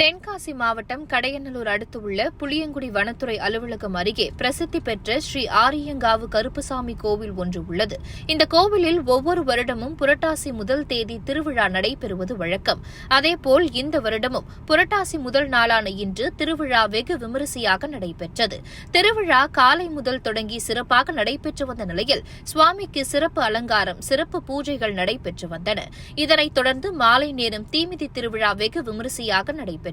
தென்காசி மாவட்டம் கடையநல்லூர் அடுத்து உள்ள புளியங்குடி வனத்துறை அலுவலகம் அருகே பிரசித்தி பெற்ற ஸ்ரீ ஆரியங்காவு கருப்புசாமி கோவில் ஒன்று உள்ளது. இந்த கோவிலில் ஒவ்வொரு வருடமும் புரட்டாசி முதல் தேதி திருவிழா நடைபெறுவது வழக்கம். அதேபோல் இந்த வருடமும் புரட்டாசி முதல் நாளான இன்று திருவிழா வெகு விமரிசையாக நடைபெற்றது. திருவிழா காலை முதல் தொடங்கி சிறப்பாக நடைபெற்று வந்த நிலையில் சுவாமிக்கு சிறப்பு அலங்காரம் சிறப்பு பூஜைகள் நடைபெற்று வந்தன. இதனைத் தொடர்ந்து மாலை நேரம் தீமிதி திருவிழா வெகு விமரிசையாக நடைபெற்றது.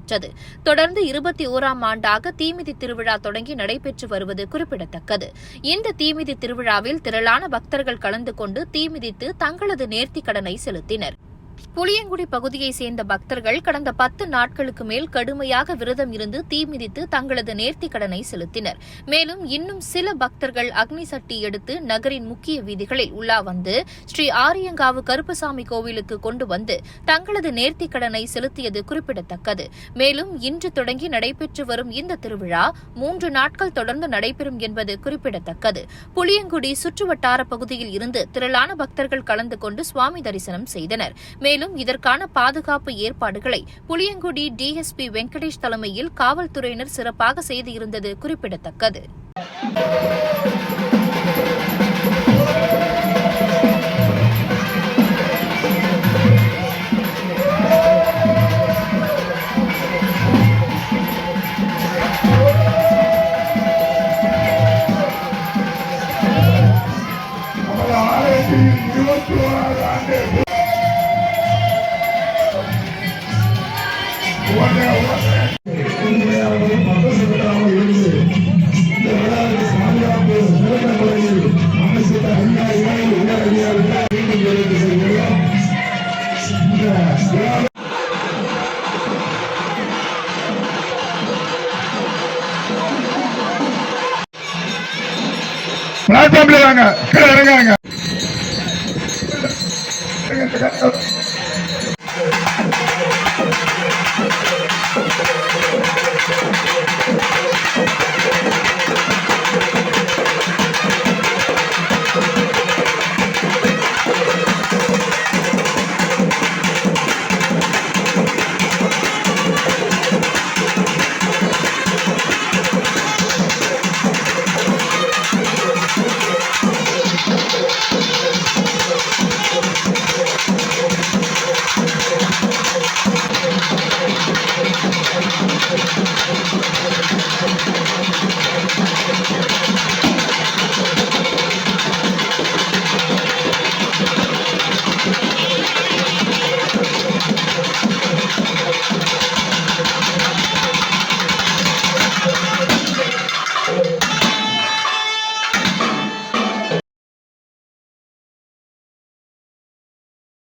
தொடர்ந்து இருபத்தி ஓராம் ஆண்டாக தீமிதி திருவிழா தொடங்கி நடைபெற்று வருவது குறிப்பிடத்தக்கது. இந்த தீமிதி திருவிழாவில் திரளான பக்தர்கள் கலந்து கொண்டு தீமிதித்து தங்களது நேர்த்திக் கடனை செலுத்தினர். புளியங்குடி பகுதியை சேர்ந்த பக்தர்கள் கடந்த பத்து நாட்களுக்கு மேல் கடுமையாக விரதம் இருந்து தீ மிதித்து தங்களது நேர்த்தி கடனை செலுத்தினர். மேலும் இன்னும் சில பக்தர்கள் அக்னி சட்டி எடுத்து நகரின் முக்கிய வீதிகளில் உலா வந்து ஸ்ரீ ஆரியங்காவு கருப்பசாமி கோவிலுக்கு கொண்டு வந்து தங்களது நேர்த்தி கடனை செலுத்தியது குறிப்பிடத்தக்கது. மேலும் இன்று தொடங்கி நடைபெற்று வரும் இந்த திருவிழா மூன்று நாட்கள் தொடர்ந்து நடைபெறும் என்பது குறிப்பிடத்தக்கது. புளியங்குடி சுற்றுவட்டார பகுதியில் இருந்து திரளான பக்தர்கள் கலந்து கொண்டு சுவாமி தரிசனம் செய்தனர். மேலும் இதற்கான பாதுகாப்பு ஏற்பாடுகளை புளியங்குடி டிஎஸ்பி வெங்கடேஷ் தலைமையில் காவல்துறையினர் சிறப்பாக செய்திருந்தது குறிப்பிடத்தக்கது. பிளாட்ஃபார்ம்ல வாங்க கீழே இறங்காங்க இறங்க.